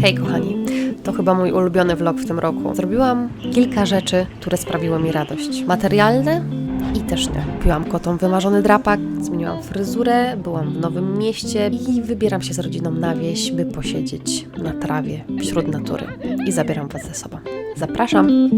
Hej kochani, to chyba mój ulubiony vlog w tym roku. Zrobiłam kilka rzeczy, które sprawiły mi radość. Materialne i też nie. Kupiłam kotom wymarzony drapak, zmieniłam fryzurę, byłam w nowym mieście i wybieram się z rodziną na wieś, by posiedzieć na trawie wśród natury. I zabieram Was ze sobą. Zapraszam!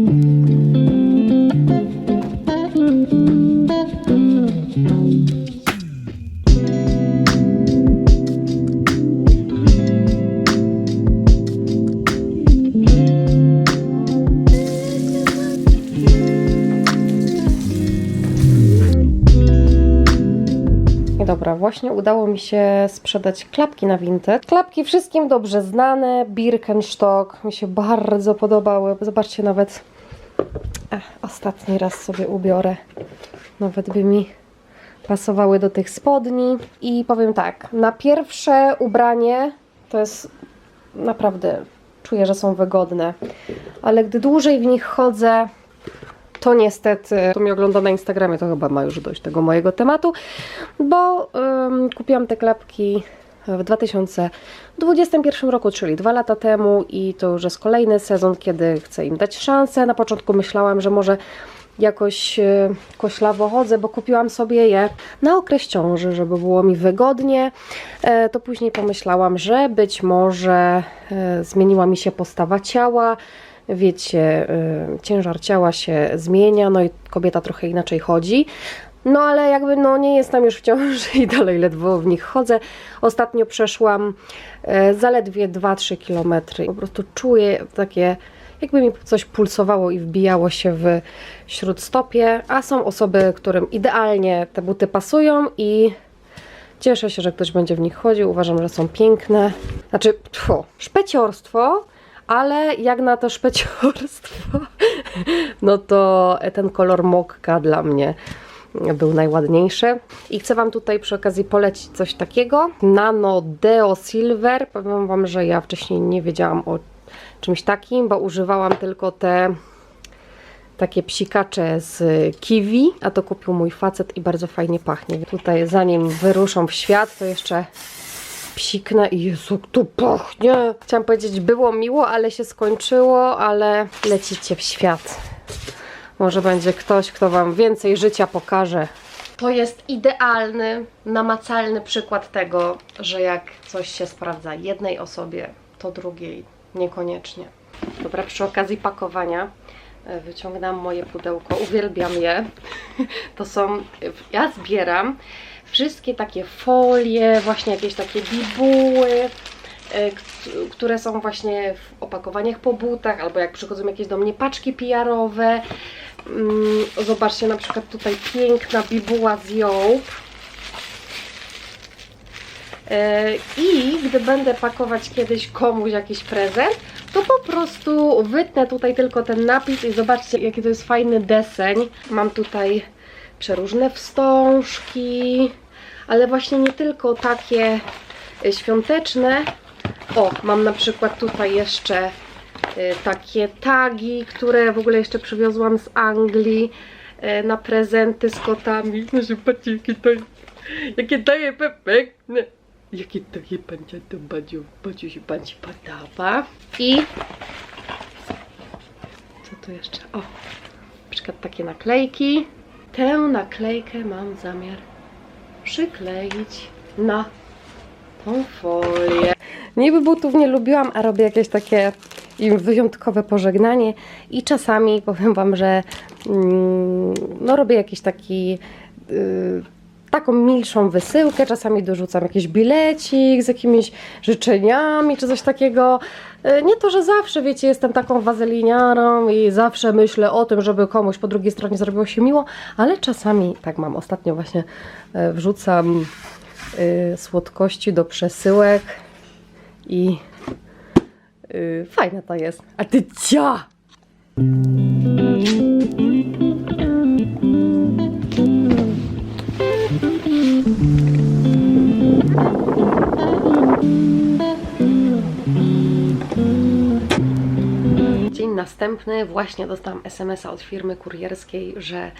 Właśnie udało mi się sprzedać klapki na Vinted. Klapki wszystkim dobrze znane, Birkenstock, mi się bardzo podobały. Zobaczcie, nawet Ech, ostatni raz sobie ubiorę. Nawet by mi pasowały do tych spodni. I powiem tak, na pierwsze ubranie to jest naprawdę, czuję, że są wygodne. Ale gdy dłużej w nich chodzę, to niestety, to mnie ogląda na Instagramie, to chyba ma już dość tego mojego tematu, bo kupiłam te klapki w 2021 roku, czyli dwa lata temu i to już jest kolejny sezon, kiedy chcę im dać szansę. Na początku myślałam, że może jakoś e, koślawo chodzę, bo kupiłam sobie je na okres ciąży, żeby było mi wygodnie. E, To później pomyślałam, że być może e, zmieniła mi się postawa ciała, wiecie, y, ciężar ciała się zmienia, no i kobieta trochę inaczej chodzi. No ale jakby no nie jestem już w ciąży i dalej ledwo w nich chodzę. Ostatnio przeszłam e, zaledwie 2-3 km. Po prostu czuję takie, jakby mi coś pulsowało i wbijało się w śródstopie, a są osoby, którym idealnie te buty pasują i Cieszę się, że ktoś będzie w nich chodził. Uważam, że są piękne. Znaczy, tfu, szpeciorstwo, ale jak na to szpeciorstwo, no to ten kolor mokka dla mnie był najładniejszy. I chcę Wam tutaj przy okazji polecić coś takiego. Nano Deo Silver. Powiem Wam, że ja wcześniej nie wiedziałam o czymś takim, bo używałam tylko te takie psikacze z kiwi, a to kupił mój facet i bardzo fajnie pachnie. Tutaj zanim wyruszą w świat, to jeszcze psiknę i Jezu, to pachnie! Chciałam powiedzieć, było miło, ale się skończyło, ale lecicie w świat. Może będzie ktoś, kto Wam więcej życia pokaże. To jest idealny, namacalny przykład tego, że jak coś się sprawdza jednej osobie, to drugiej niekoniecznie. Dobra, przy okazji pakowania wyciągnęłam moje pudełko, uwielbiam je. To są, ja zbieram wszystkie takie folie, właśnie jakieś takie bibuły, e, które są właśnie w opakowaniach po butach, albo jak przychodzą jakieś do mnie paczki PR-owe. Mm, Zobaczcie, na przykład tutaj piękna bibuła z Jołb. E, I gdy będę pakować kiedyś komuś jakiś prezent, to po prostu wytnę tutaj tylko ten napis i zobaczcie, jaki to jest fajny deseń. Mam tutaj przeróżne wstążki, ale właśnie nie tylko takie świąteczne. O, mam na przykład tutaj jeszcze e, takie tagi, które w ogóle jeszcze przywiozłam z Anglii e, na prezenty z kotami. No zobaczcie, jakie to jakie to jest. Jakie to jest pancia to Badziu, Badziu się pan ci podoba. I co tu jeszcze? O, na przykład takie naklejki. Tę naklejkę mam zamiar przykleić na tą folię. Niby butów nie lubiłam, a robię jakieś takie im wyjątkowe pożegnanie i czasami powiem Wam, że mm, no robię jakiś taki y, taką milszą wysyłkę, czasami dorzucam jakiś bilecik z jakimiś życzeniami czy coś takiego. Y, Nie to, że zawsze, wiecie, jestem taką wazeliniarą i zawsze myślę o tym, żeby komuś po drugiej stronie zrobiło się miło, ale czasami tak mam. Ostatnio właśnie y, wrzucam y, słodkości do przesyłek i fajne to jest. A ty cia! Właśnie dostałam SMS-a od firmy kurierskiej, że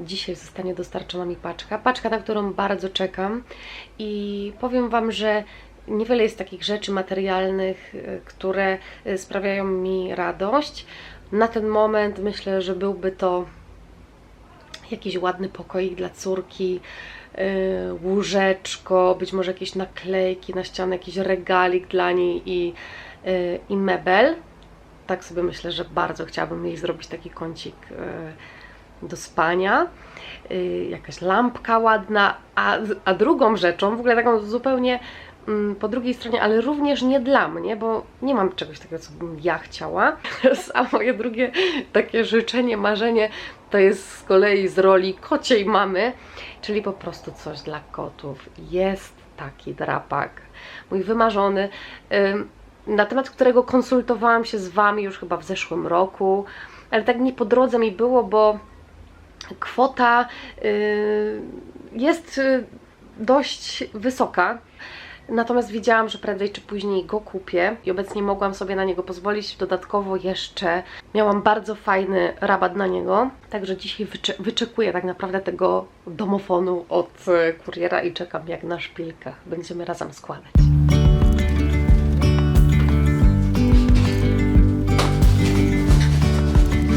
dzisiaj zostanie dostarczona mi paczka. Paczka, na którą bardzo czekam i powiem Wam, że niewiele jest takich rzeczy materialnych, y, które y, sprawiają mi radość. Na ten moment myślę, że byłby to jakiś ładny pokoik dla córki, yy, łóżeczko, być może jakieś naklejki na ścianę, jakiś regalik dla niej i, i mebel. Tak sobie myślę, że bardzo chciałabym jej zrobić taki kącik yy, do spania. Yy, jakaś lampka ładna, a, a drugą rzeczą, w ogóle taką zupełnie mm, po drugiej stronie, ale również nie dla mnie, bo nie mam czegoś takiego, co bym ja chciała. A moje drugie takie życzenie, marzenie to jest z kolei z roli kociej mamy, czyli po prostu coś dla kotów. Jest taki drapak, mój wymarzony, ym, na temat którego konsultowałam się z Wami już chyba w zeszłym roku, ale tak nie po drodze mi było, bo kwota y, jest y, dość wysoka. Natomiast wiedziałam, że prędzej czy później go kupię i obecnie mogłam sobie na niego pozwolić. Dodatkowo jeszcze miałam bardzo fajny rabat na niego, także dzisiaj wycze wyczekuję tak naprawdę tego domofonu od e, kuriera i czekam jak na szpilkach. Będziemy razem składać.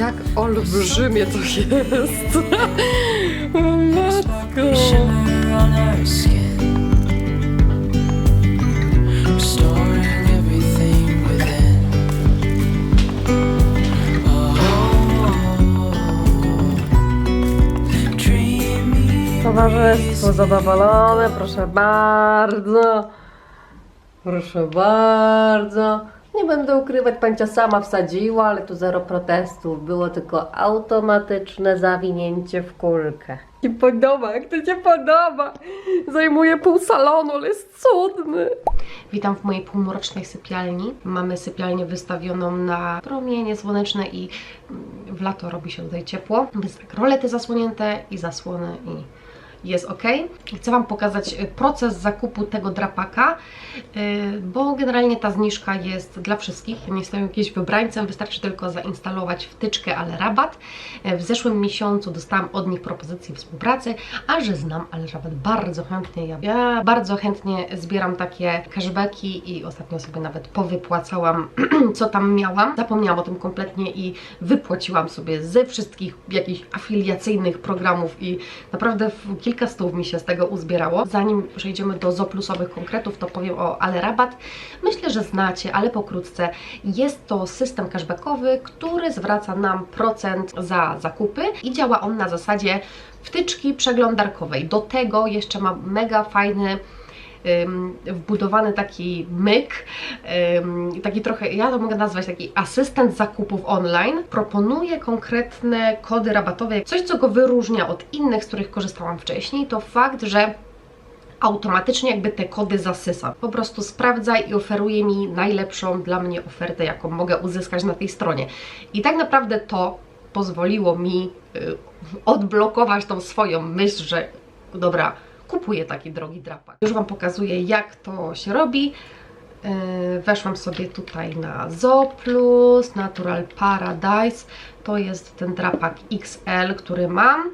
jak olbrzymie to jest. Matko. Towarzystwo zadowolone, proszę bardzo. Proszę bardzo. Nie będę ukrywać, pancia sama wsadziła, ale tu zero protestów. Było tylko automatyczne zawinięcie w kulkę. Ci podoba, jak to Cię podoba? Zajmuje pół salonu, ale jest cudny. Witam w mojej półmrocznej sypialni. Mamy sypialnię wystawioną na promienie słoneczne i w lato robi się tutaj ciepło. Więc tak, rolety zasłonięte i zasłony i jest ok. Chcę Wam pokazać y, proces zakupu tego drapaka, y, bo generalnie ta zniżka jest dla wszystkich. Nie jestem jakimś wybrańcem, wystarczy tylko zainstalować wtyczkę, ale rabat. Y, W zeszłym miesiącu dostałam od nich propozycję współpracy, a że znam ale rabat bardzo chętnie, ja, ja bardzo chętnie zbieram takie cashbacki i ostatnio sobie nawet powypłacałam, co tam miałam. Zapomniałam o tym kompletnie i wypłaciłam sobie ze wszystkich jakichś afiliacyjnych programów i naprawdę w kilka stów mi się z tego uzbierało. Zanim przejdziemy do zoplusowych konkretów, to powiem o Ale Rabat. Myślę, że znacie, ale pokrótce. Jest to system cashbackowy, który zwraca nam procent za zakupy i działa on na zasadzie wtyczki przeglądarkowej. Do tego jeszcze ma mega fajny wbudowany taki myk, taki trochę, ja to mogę nazwać taki asystent zakupów online. Proponuje konkretne kody rabatowe. Coś, co go wyróżnia od innych, z których korzystałam wcześniej, to fakt, że automatycznie jakby te kody zasysa. Po prostu sprawdza i oferuje mi najlepszą dla mnie ofertę, jaką mogę uzyskać na tej stronie. I tak naprawdę to pozwoliło mi y, odblokować tą swoją myśl, że dobra, kupuję taki drogi drapak. Już Wam pokazuję, jak to się robi. Yy, Weszłam sobie tutaj na Zooplus, Natural Paradise. To jest ten drapak XL, który mam.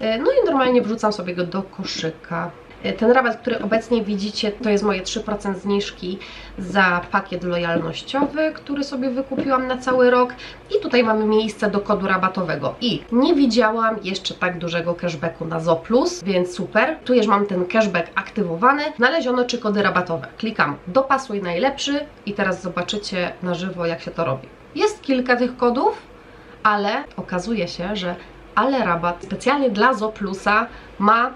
Yy, No i normalnie wrzucam sobie go do koszyka. Yy, Ten rabat, który obecnie widzicie, to jest moje 3% zniżki za pakiet lojalnościowy, który sobie wykupiłam na cały rok. I tutaj mamy miejsce do kodu rabatowego. I nie widziałam jeszcze tak dużego cashbacku na Zooplus, więc super. Tu już mam ten cashback aktywowany. Znaleziono czy kody rabatowe. Klikam dopasuj najlepszy i teraz zobaczycie na żywo jak się to robi. Jest kilka tych kodów, ale okazuje się, że ale rabat specjalnie dla Zoplusa ma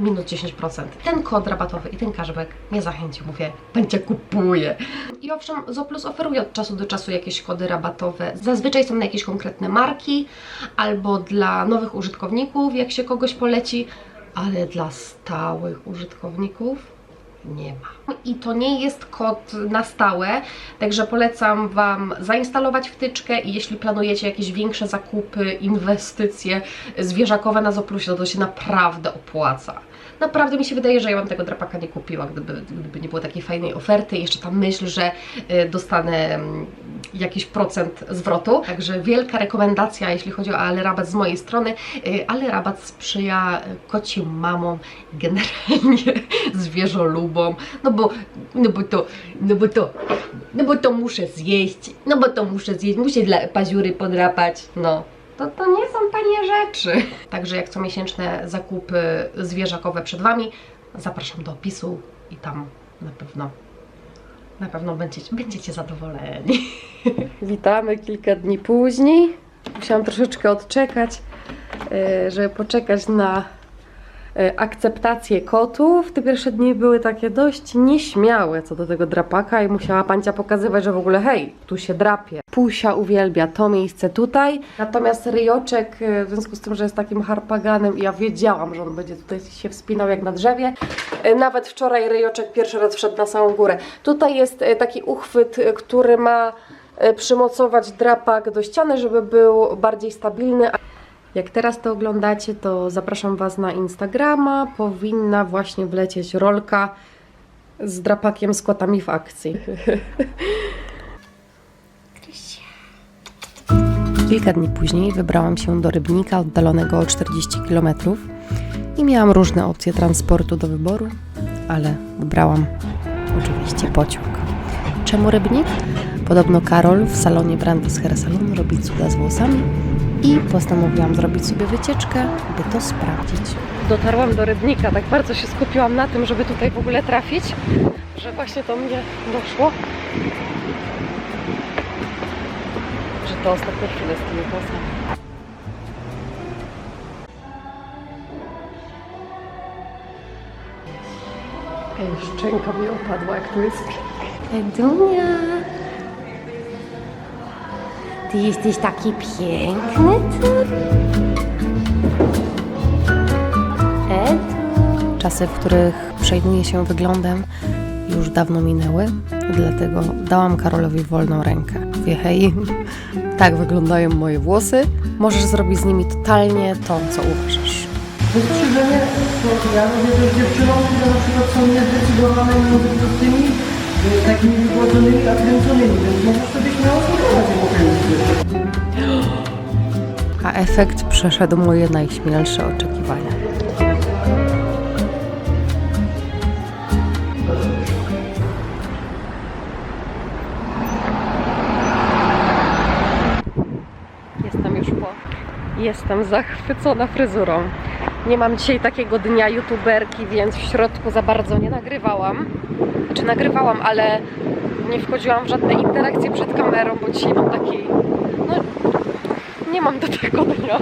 minus 10%. Ten kod rabatowy i ten cashback mnie zachęcił. Mówię, będzie kupuję. I owszem, Zoplus oferuje od czasu do czasu jakieś kody rabatowe. Zazwyczaj są na jakieś konkretne marki albo dla nowych użytkowników, jak się kogoś poleci, ale dla stałych użytkowników nie ma. I to nie jest kod na stałe, także polecam Wam zainstalować wtyczkę i jeśli planujecie jakieś większe zakupy, inwestycje zwierzakowe na Zoplusie, to się naprawdę opłaca. Naprawdę mi się wydaje, że ja bym tego drapaka nie kupiła, gdyby, gdyby nie było takiej fajnej oferty jeszcze ta myśl, że y, dostanę mm, jakiś procent zwrotu. Także wielka rekomendacja, jeśli chodzi o Ale Rabat z mojej strony. Y, Ale Rabat sprzyja kocim mamom, generalnie zwierzolubom, no bo, no bo to, no bo to, no bo to muszę zjeść, no bo to muszę zjeść, muszę dla paziury podrapać, no. To, to nie są tanie rzeczy. Także jak co miesięczne zakupy zwierzakowe przed Wami, zapraszam do opisu i tam na pewno na pewno będziecie, będziecie zadowoleni. Witamy kilka dni później. Musiałam troszeczkę odczekać, e, żeby poczekać na akceptację kotów. Te pierwsze dni były takie dość nieśmiałe co do tego drapaka i musiała pancia pokazywać, że w ogóle hej, tu się drapie. Pusia uwielbia to miejsce tutaj, natomiast ryjoczek, e, w związku z tym, że jest takim harpaganem i ja wiedziałam, że on będzie tutaj się wspinał jak na drzewie, E, Nawet wczoraj ryjoczek pierwszy raz wszedł na samą górę. Tutaj jest e, taki uchwyt, e, który ma e, przymocować drapak do ściany, żeby był bardziej stabilny. Jak teraz to oglądacie, to zapraszam Was na Instagrama. Powinna właśnie wlecieć rolka z drapakiem z kotami w akcji. Kilka dni później wybrałam się do Rybnika, oddalonego o 40 km i miałam różne opcje transportu do wyboru, ale wybrałam oczywiście pociąg. Czemu Rybnik? Podobno Karol w salonie Brandis Hair Salon robi cuda z włosami i postanowiłam zrobić sobie wycieczkę, by to sprawdzić. Dotarłam do Rybnika, tak bardzo się skupiłam na tym, żeby tutaj w ogóle trafić, że właśnie to mnie doszło. Że to ostatnie chwile z tymi włosami. Ej, szczęka mi opadła, jak tu jest Edunia, ty jesteś taki piękny, ty. Edu. Czasy, w których przejmuję się wyglądem, już dawno minęły, dlatego dałam Karolowi wolną rękę. Mówię, hej, tak wyglądają moje włosy, możesz zrobić z nimi totalnie to, co uważasz. Wystrzyżenie, to ja robię też dziewczynom, które na przykład są niezdecydowane między tymi y, takimi wygłodzonymi, a kręconymi, więc możesz sobie śmiało. A efekt przeszedł moje najśmielsze oczekiwania. Jestem już po. Jestem zachwycona fryzurą. Nie mam dzisiaj takiego dnia youtuberki, więc w środku za bardzo nie nagrywałam. Czy nagrywałam, ale nie wchodziłam w żadne interakcje przed kamerą, bo dzisiaj mam taki. No, nie mam do tego dnia.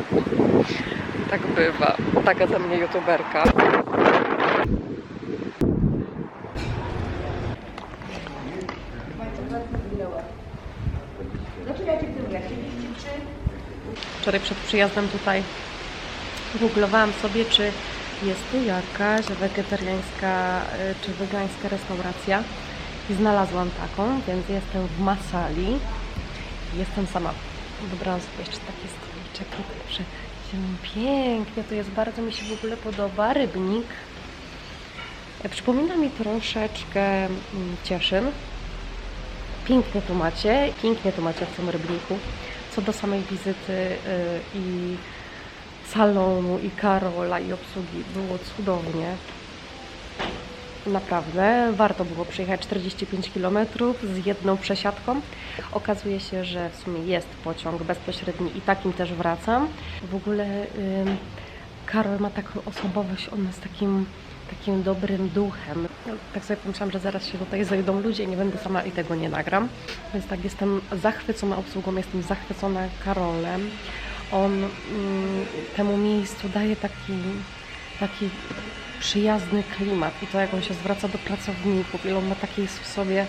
Tak bywa. Taka ze mnie youtuberka. Wczoraj przed przyjazdem tutaj googlowałam sobie, czy jest tu jakaś wegetariańska y, czy wegańska restauracja i znalazłam taką, więc jestem w Masali. Jestem sama. Wybrałam sobie jeszcze taki stoliczek tutaj przy. Pięknie to jest, bardzo mi się w ogóle podoba. Rybnik. Przypomina mi troszeczkę mm, Cieszyn. Pięknie tu macie, pięknie tu macie w tym rybniku. Co do samej wizyty y, i salonu, i Karola, i obsługi, było cudownie. Naprawdę, warto było przejechać 45 km z jedną przesiadką. Okazuje się, że w sumie jest pociąg bezpośredni i takim też wracam. W ogóle Karol ma taką osobowość, on jest takim, takim dobrym duchem. No, Tak sobie pomyślałam, że zaraz się tutaj zejdą ludzie, nie będę sama i tego nie nagram. Więc tak, jestem zachwycona obsługą, jestem zachwycona Karolem. On temu miejscu daje taki, taki przyjazny klimat i to jak on się zwraca do pracowników, ile on ma takiej w sobie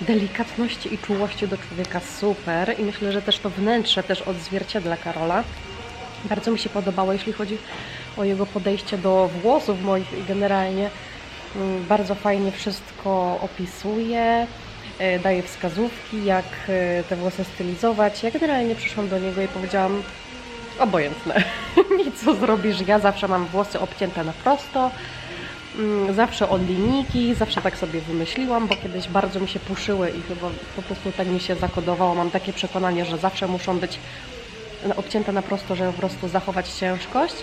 delikatności i czułości do człowieka super i myślę, że też to wnętrze też odzwierciedla Karola. Bardzo mi się podobało, jeśli chodzi o jego podejście do włosów moich i generalnie Mm, Bardzo fajnie wszystko opisuje, e, daje wskazówki, jak e, te włosy stylizować. Ja generalnie przyszłam do niego i powiedziałam, obojętne, nic co zrobisz, ja zawsze mam włosy obcięte na prosto, Mm, zawsze od linijki, zawsze tak sobie wymyśliłam, bo kiedyś bardzo mi się puszyły i chyba po prostu tak mi się zakodowało. Mam takie przekonanie, że zawsze muszą być obcięte na prosto, żeby po prostu zachować ciężkość.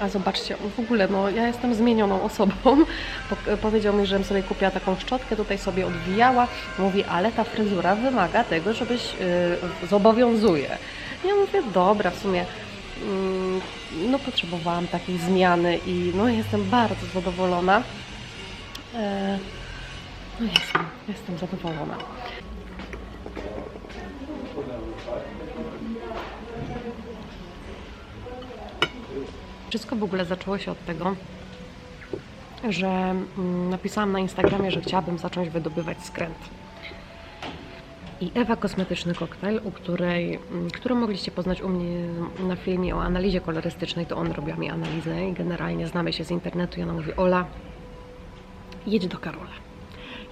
A zobaczcie, w ogóle, no ja jestem zmienioną osobą. Po, powiedział mi, żebym sobie kupiła taką szczotkę, tutaj sobie odwijała. Mówi, ale ta fryzura wymaga tego, żebyś yy, zobowiązuje. Ja mówię, dobra, w sumie mm, no potrzebowałam takiej zmiany i no jestem bardzo zadowolona. E, no jestem, jestem zadowolona. Wszystko w ogóle zaczęło się od tego, że mm, napisałam na Instagramie, że chciałabym zacząć wydobywać skręt. I Ewa Kosmetyczny Koktajl, u której, mm, którą mogliście poznać u mnie na filmie o analizie kolorystycznej, to on robiła mi analizę i generalnie znamy się z internetu i ona mówi Ola, jedź do Karola.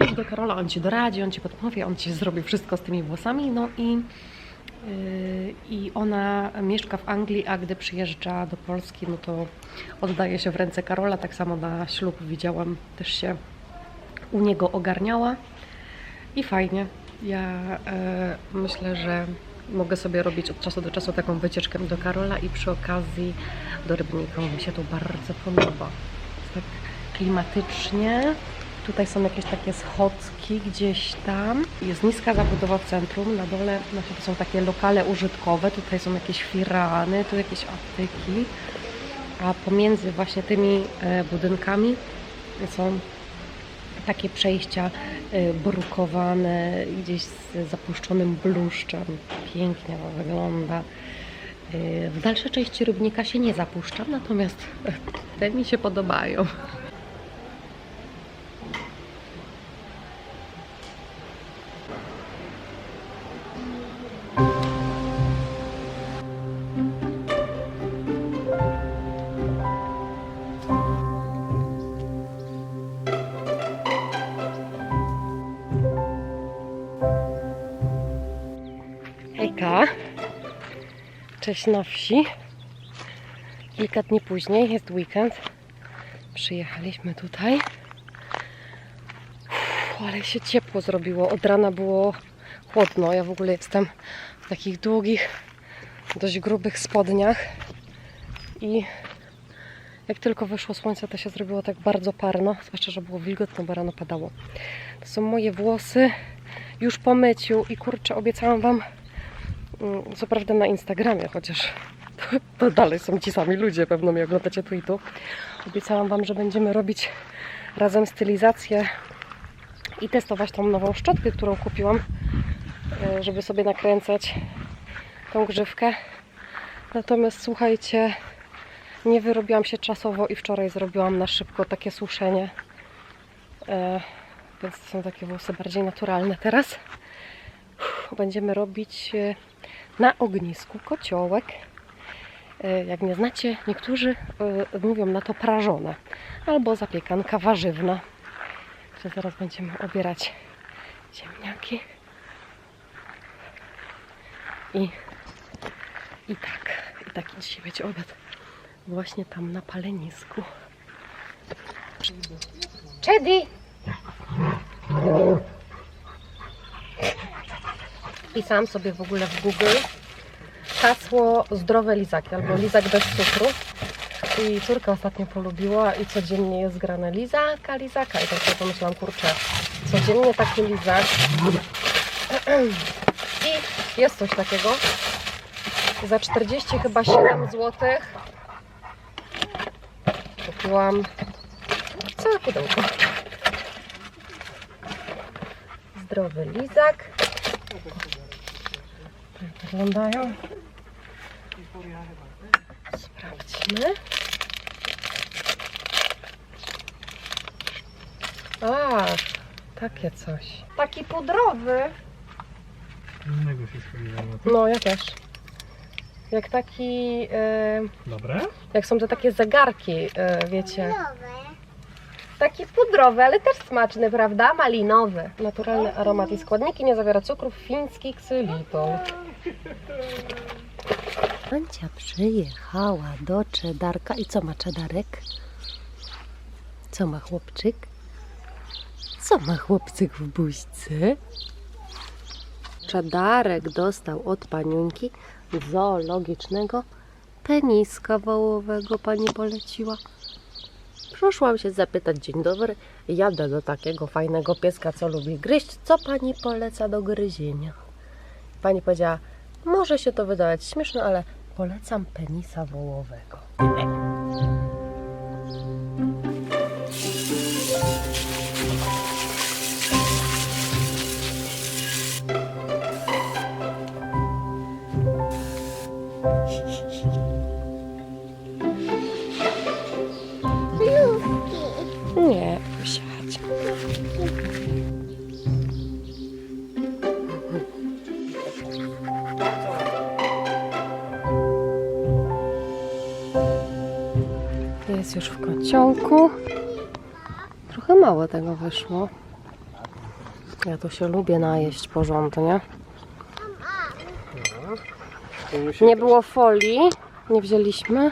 Jedź do Karola, on Ci doradzi, on Ci podpowie, on Ci zrobi wszystko z tymi włosami, no i Yy, I ona mieszka w Anglii, a gdy przyjeżdża do Polski, no to oddaje się w ręce Karola. Tak samo na ślub widziałam, też się u niego ogarniała. I fajnie. Ja e, myślę, że mogę sobie robić od czasu do czasu taką wycieczkę do Karola i przy okazji do Rybnika. Mi się to bardzo podoba. Tak klimatycznie. Tutaj są jakieś takie schodki gdzieś tam. Jest niska zabudowa w centrum. Na dole znaczy to są takie lokale użytkowe. Tutaj są jakieś firany, tu jakieś apteki. A pomiędzy właśnie tymi e, budynkami są takie przejścia e, brukowane, gdzieś z zapuszczonym bluszczem. Pięknie to wygląda. E, W dalsze części Rybnika się nie zapuszczam, natomiast te mi się podobają. Cześć na wsi. Kilka dni później, jest weekend. Przyjechaliśmy tutaj. Ale się ciepło zrobiło. Od rana było chłodno. Ja w ogóle jestem w takich długich, dość grubych spodniach. I jak tylko wyszło słońce, to się zrobiło tak bardzo parno. Zwłaszcza, że było wilgotno, bo rano padało. To są moje włosy już po myciu i kurczę, obiecałam Wam Co prawda na Instagramie, chociaż to dalej są ci sami ludzie, pewno mnie oglądacie tweetu. Obiecałam Wam, że będziemy robić razem stylizację i testować tą nową szczotkę, którą kupiłam, e, żeby sobie nakręcać tą grzywkę. Natomiast słuchajcie, nie wyrobiłam się czasowo i wczoraj zrobiłam na szybko takie suszenie. E, Więc to są takie włosy bardziej naturalne teraz. Będziemy robić e, na ognisku kociołek. E, Jak nie znacie, niektórzy e, mówią na to prażone albo zapiekanka warzywna. Że zaraz będziemy obierać ziemniaki. I, I tak, i taki dzisiaj będzie obiad właśnie tam na palenisku. Czedy! Wpisałam sobie w ogóle w Google hasło zdrowe lizaki albo lizak bez cukru. I córka ostatnio polubiła i codziennie jest grane lizaka, lizaka. I tak sobie pomyślałam, kurczę, codziennie taki lizak. I jest coś takiego. Za 40 chyba 7 zł kupiłam całe pudełko. Zdrowy lizak. Tak wyglądają. Sprawdźmy. A, takie coś. Taki pudrowy. Innego się spodziewałem. No, ja też. Jak taki, e, Dobre? jak są te takie zegarki, e, wiecie. Taki pudrowy, ale też smaczny, prawda? Malinowy. Naturalny aromat i składniki, nie zawiera cukrów, fiński ksylitol. Ancia przyjechała do Czedarka i co ma Czedarek? Co ma chłopczyk? Co ma chłopczyk w buźce? Czadarek dostał od paniunki zoologicznego peniska wołowego. Pani poleciła. Przyszłam się zapytać, dzień dobry, jadę do takiego fajnego pieska, co lubi gryźć, co pani poleca do gryzienia? Pani powiedziała, może się to wydawać śmieszne, ale polecam penisa wołowego. Trochę mało tego wyszło. Ja tu się lubię najeść porządnie. Nie było folii, nie wzięliśmy.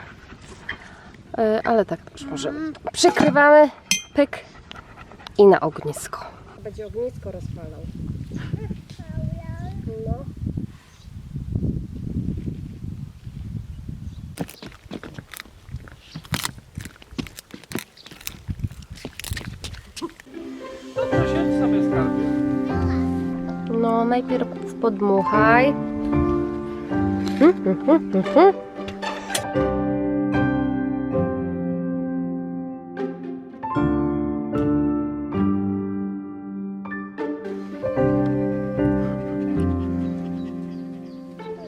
E, Ale tak też możemy. Przykrywamy, pyk i na ognisko. Będzie ognisko rozpalał. No. Najpierw podmuchaj.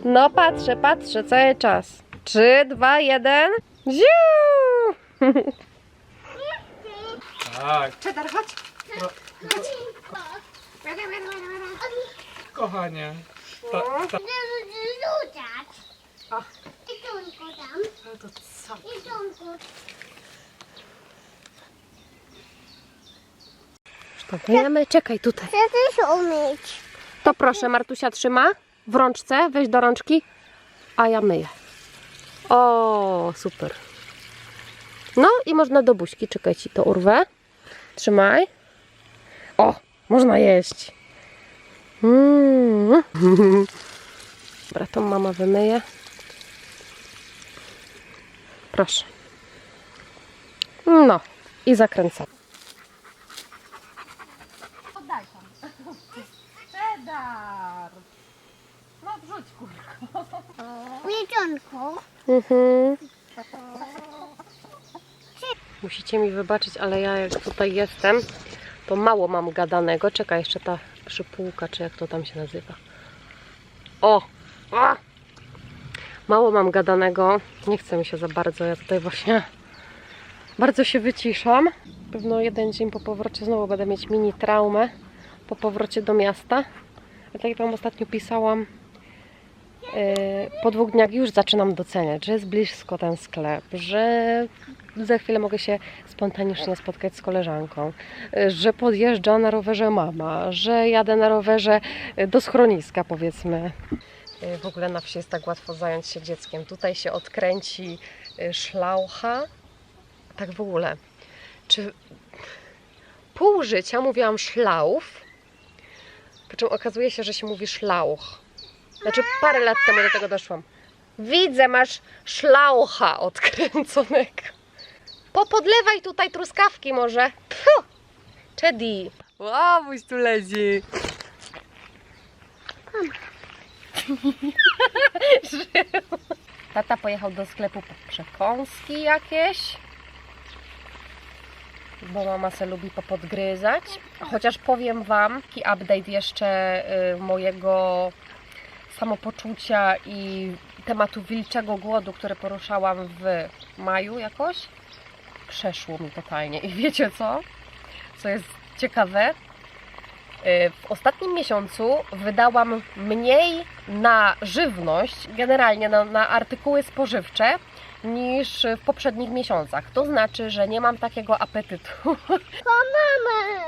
No patrzę, patrzę cały czas. Trzy, dwa, jeden. Ziu! Tak, Czedar, chodź. Kochanie. Ta, ta. Rzucać. O. I tunku tam. To co? Tunku. Myjemy, czekaj tutaj. Chcę też umyć. To proszę, Martusia trzyma w rączce, weź do rączki, a ja myję. O, super. No i można do buźki, czekaj ci to urwę. Trzymaj. O, można jeść. Mm. Dobra, to mama wymyje. Proszę. No i zakręcam. I tunku. Mhm. Musicie mi wybaczyć, ale ja jak tutaj jestem, to mało mam gadanego. Czekaj, jeszcze ta przypółka, czy jak to tam się nazywa. O! A! Mało mam gadanego. Nie chcę mi się za bardzo. Ja tutaj właśnie bardzo się wyciszam. Pewno jeden dzień po powrocie znowu będę mieć mini traumę po powrocie do miasta. A tak jak Wam ostatnio pisałam, po dwóch dniach już zaczynam doceniać, że jest blisko ten sklep, że za chwilę mogę się spontanicznie spotkać z koleżanką, yy, że podjeżdża na rowerze mama, że jadę na rowerze yy, do schroniska powiedzmy. W ogóle na wsi jest tak łatwo zająć się dzieckiem. Tutaj się odkręci szlaucha. Tak w ogóle. Czy pół życia mówiłam szlauf, po czym okazuje się, że się mówi szlauch. Znaczy parę lat temu do tego doszłam. Widzę, masz szlaucha odkręconego. Popodlewaj tutaj truskawki może. Puh! Czedi. Łabuś tu leci. Tata pojechał do sklepu po przekąski jakieś. Bo mama se lubi popodgryzać. Chociaż powiem Wam, taki update jeszcze y, mojego samopoczucia i tematu wilczego głodu, który poruszałam w maju jakoś, przeszło mi totalnie. I wiecie co? Co jest ciekawe? Yy, W ostatnim miesiącu wydałam mniej na żywność, generalnie na, na artykuły spożywcze, niż w poprzednich miesiącach. To znaczy, że nie mam takiego apetytu.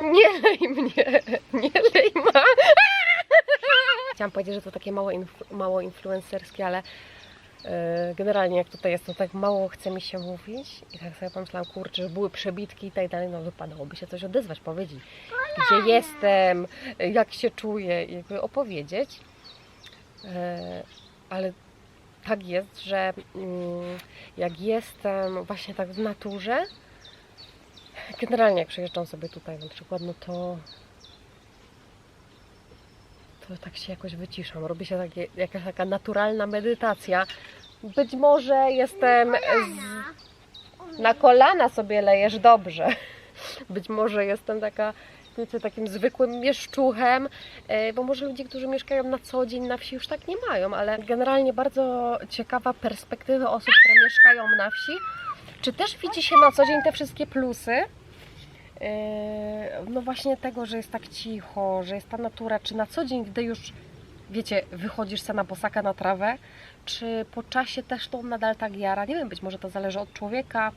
Nie lej mnie, nie lej ma. Chciałam powiedzieć, że to takie mało, inf- mało influencerskie, ale e, generalnie jak tutaj jest, to tak mało chce mi się mówić i tak sobie pomyślałam, kurczę, że były przebitki i tak dalej, no wypadałoby się coś odezwać, powiedzieć, gdzie jestem, jak się czuję, i jakby opowiedzieć. E, ale tak jest, że mm, jak jestem właśnie tak w naturze, generalnie jak przyjeżdżam sobie tutaj na przykład, no to to tak się jakoś wyciszam. Robi się takie, jakaś taka naturalna medytacja. Być może jestem z... na kolana sobie lejesz dobrze. Być może jestem taka, wiecie, takim zwykłym mieszczuchem, e, bo może ludzie, którzy mieszkają na co dzień na wsi już tak nie mają, ale generalnie bardzo ciekawa perspektywa osób, które mieszkają na wsi. Czy też widzi się na co dzień te wszystkie plusy? Yy, no właśnie tego, że jest tak cicho, że jest ta natura, czy na co dzień, gdy już, wiecie, wychodzisz se na bosaka na trawę, czy po czasie też to nadal tak jara? Nie wiem, być może to zależy od człowieka,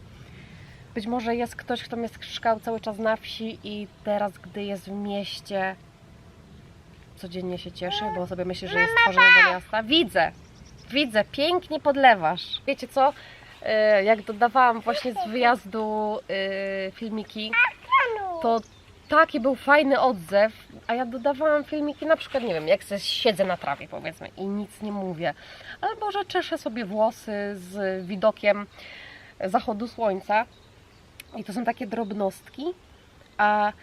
być może jest ktoś, kto mieszkał cały czas na wsi i teraz, gdy jest w mieście, codziennie się cieszy, bo sobie myśli, że jest tworzony do miasta. Widzę, widzę, pięknie podlewasz. Wiecie co? Yy, Jak dodawałam właśnie z wyjazdu yy, filmiki, to taki był fajny odzew, a ja dodawałam filmiki na przykład, nie wiem, jak se siedzę na trawie powiedzmy i nic nie mówię, albo że czeszę sobie włosy z widokiem zachodu słońca i to są takie drobnostki, a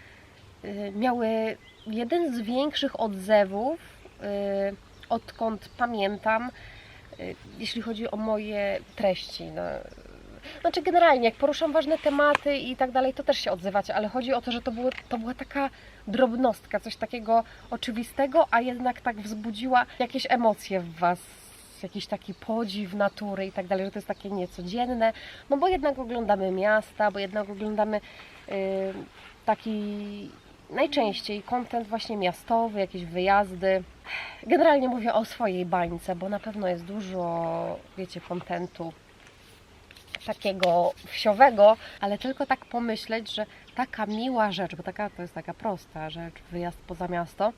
y, miały jeden z większych odzewów, y, odkąd pamiętam, y, jeśli chodzi o moje treści. No, znaczy generalnie, jak poruszam ważne tematy i tak dalej, to też się odzywacie, ale chodzi o to, że to, były, to była taka drobnostka, coś takiego oczywistego, a jednak tak wzbudziła jakieś emocje w Was, jakiś taki podziw natury i tak dalej, że to jest takie niecodzienne, no bo jednak oglądamy miasta, bo jednak oglądamy yy, taki najczęściej kontent właśnie miastowy, jakieś wyjazdy. Generalnie mówię o swojej bańce, bo na pewno jest dużo, wiecie, kontentu takiego wsiowego, ale tylko tak pomyśleć, że taka miła rzecz, bo taka to jest taka prosta rzecz, wyjazd poza miasto,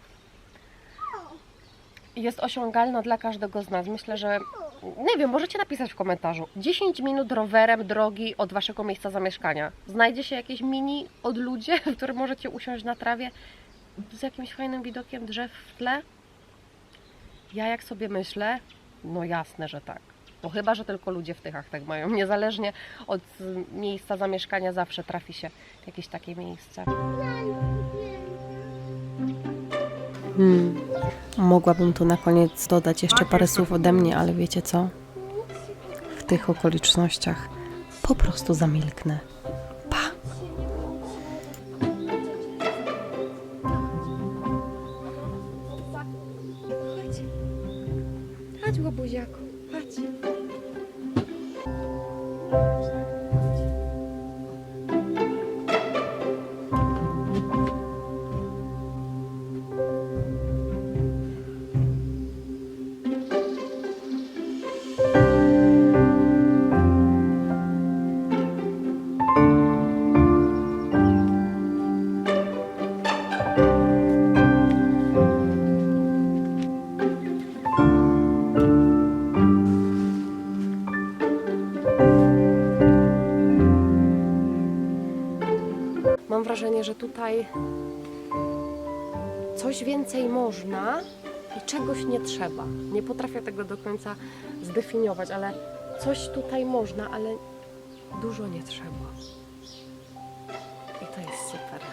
jest osiągalna dla każdego z nas. Myślę, że nie wiem, możecie napisać w komentarzu 10 minut rowerem drogi od waszego miejsca zamieszkania. Znajdzie się jakieś mini odludzie, w którym możecie usiąść na trawie z jakimś fajnym widokiem drzew w tle? Ja jak sobie myślę, no jasne, że tak. No chyba, że tylko ludzie w Tychach tak mają. Niezależnie od miejsca zamieszkania zawsze trafi się jakieś takie miejsce. Hmm. Mogłabym tu na koniec dodać jeszcze parę słów ode mnie, ale wiecie co? W tych okolicznościach po prostu zamilknę. Że tutaj coś więcej można i czegoś nie trzeba. Nie potrafię tego do końca zdefiniować, ale coś tutaj można, ale dużo nie trzeba. I to jest super.